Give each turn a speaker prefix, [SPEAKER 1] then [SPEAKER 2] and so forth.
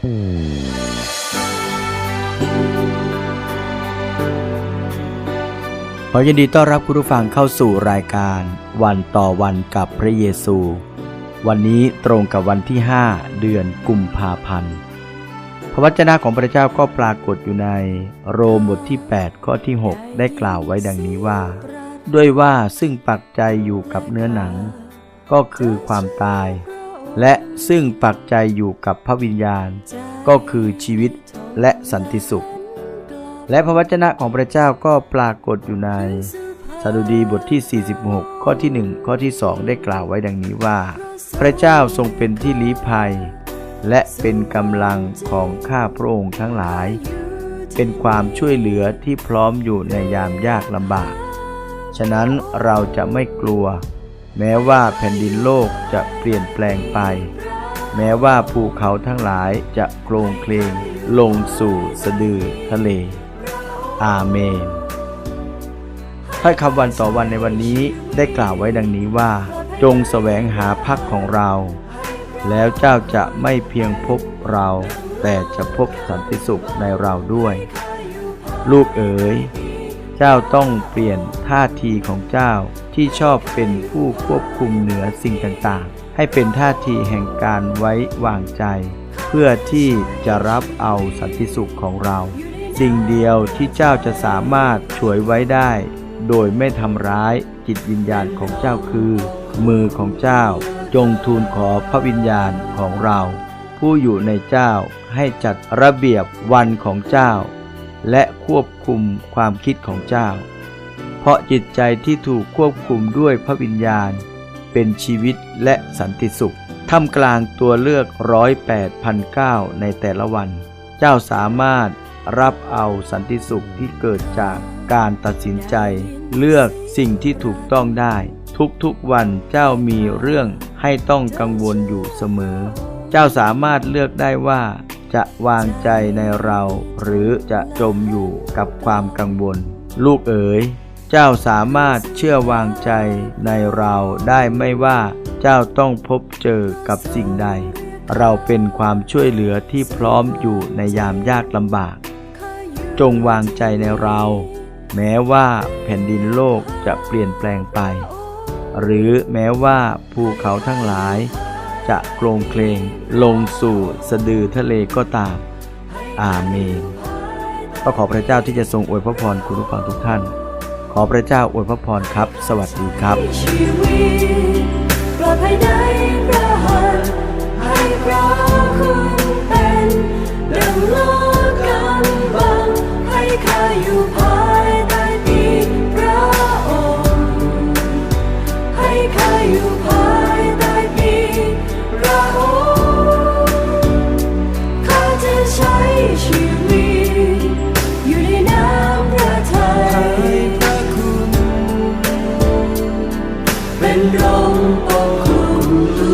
[SPEAKER 1] ขอยินดีต้อนรับคุณผู้ฟังเข้าสู่รายการวันต่อวันกับพระเยซู วันนี้ตรงกับวันที่ 5 เดือนกุมภาพันธ์พระวจนะของพระเจ้าก็ปรากฏอยู่ในโรมบทที่ 8 ข้อที่ 6 ได้กล่าวไว้ดังนี้ว่า ด้วยว่าซึ่งปักใจอยู่กับเนื้อหนัง ก็คือความตาย และซึ่งปักใจอยู่กับพระวิญญาณ ก็คือชีวิตและสันติสุข และพระวจนะของพระเจ้าก็ปรากฏอยู่ในสดุดีบทที่ 46 ข้อที่ 1 ข้อที่ 2 ได้กล่าวไว้ดังนี้ว่า พระเจ้าทรงเป็นที่ลี้ภัย และเป็นกำลังของข้าพระองค์ทั้งหลาย เป็นความช่วยเหลือที่พร้อมอยู่ในยามยากลำบาก ฉะนั้นเราจะไม่กลัว แม้ว่าแผ่นดินโลกจะเปลี่ยนแปลงไป แม้ว่าภูเขาทั้งหลายจะโครงเคลงลงสู่สะดือทะเล อาเมนถ้อยคำวันต่อวันในวันนี้ได้กล่าวไว้ดังนี้ว่า จงแสวงหาพักของเรา แล้วเจ้าจะไม่เพียงพบเรา แต่จะพบสันติสุขในเราด้วย ลูกเอ๋ย เจ้าต้องเปลี่ยนท่าทีของเจ้าที่ชอบเป็นผู้ควบคุมเหนือสิ่งต่างๆ ให้เป็นท่าทีแห่งการไว้วางใจ เพื่อที่จะรับเอาสันติสุขของเรา สิ่งเดียวที่เจ้าจะสามารถช่วยไว้ได้ โดยไม่ทำร้ายจิตวิญญาณของเจ้าคือ มือของเจ้า จงทูลขอพระวิญญาณของเรา ผู้อยู่ในเจ้าให้จัดระเบียบวันของเจ้า และควบคุมความคิดของเจ้า เพราะจิตใจที่ถูกควบคุมด้วยพระวิญญาณ เป็นชีวิตและสันติสุขท่ามกลางตัวเลือกร้อยแปดพันเก้าในแต่ละวัน เจ้าสามารถรับเอาสันติสุขที่เกิดจากการตัดสินใจ เลือกสิ่งที่ถูกต้องได้ ทุกๆวันเจ้ามีเรื่องให้ต้องกังวลอยู่เสมอ เจ้าสามารถเลือกได้ว่า จะวางใจในเรา หรือจะจมอยู่กับความกังวล ลูกเอ๋ย เจ้าสามารถเชื่อวางใจในเราได้ไม่ว่าเจ้าต้องพบเจอกับสิ่งใด เราเป็นความช่วยเหลือที่พร้อมอยู่ในยามยากลำบาก จงวางใจในเรา แม้ว่าแผ่นดินโลกจะเปลี่ยนแปลงไป หรือแม้ว่าภูเขาทั้งหลาย จะโครงเคลงลงสู่สะดือทะเลก็ตาม อาเมนก็ขอพระเจ้าที่จะทรงอวยพระพรคุณผู้ฟังทุกท่าน ขอพระเจ้าอวยพระพรครับ สวัสดีครับ
[SPEAKER 2] Bangkok, Kuala